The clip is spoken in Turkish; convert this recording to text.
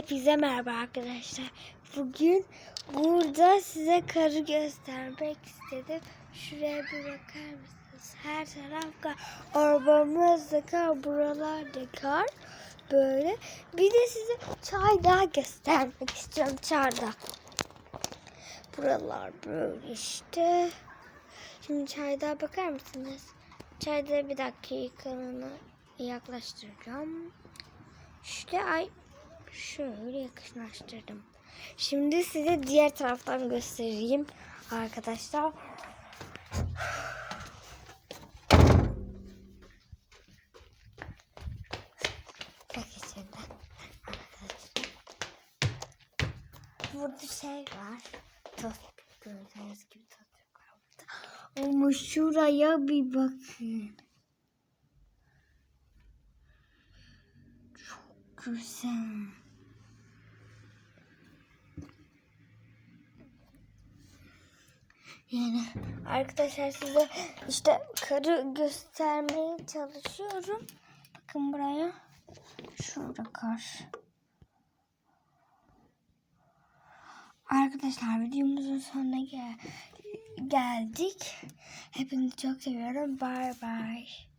Hepinize merhaba arkadaşlar. Bugün burada size karı göstermek istedim. Şuraya bir bakar mısınız? Her taraf kar. Arabamız da kar. Buralar da kar. Böyle. Bir de size çay daha göstermek istiyorum. Çarda. Buralar böyle işte. Şimdi çaydağa bakar mısınız? Çayda bir dakikalığına yaklaştıracağım. İşte ay şöyle yakınlaştırdım. Şimdi size diğer taraftan göstereyim arkadaşlar. Bak içinden. Burada şey var. Tost gördüğünüz gibi tost. Ama şuraya bir bakın. Çok güzel. Yani arkadaşlar size işte karı göstermeye çalışıyorum. Bakın buraya. Şurada kar. Arkadaşlar videomuzun sonuna gel geldik. Hepinizi çok seviyorum. Bye bye.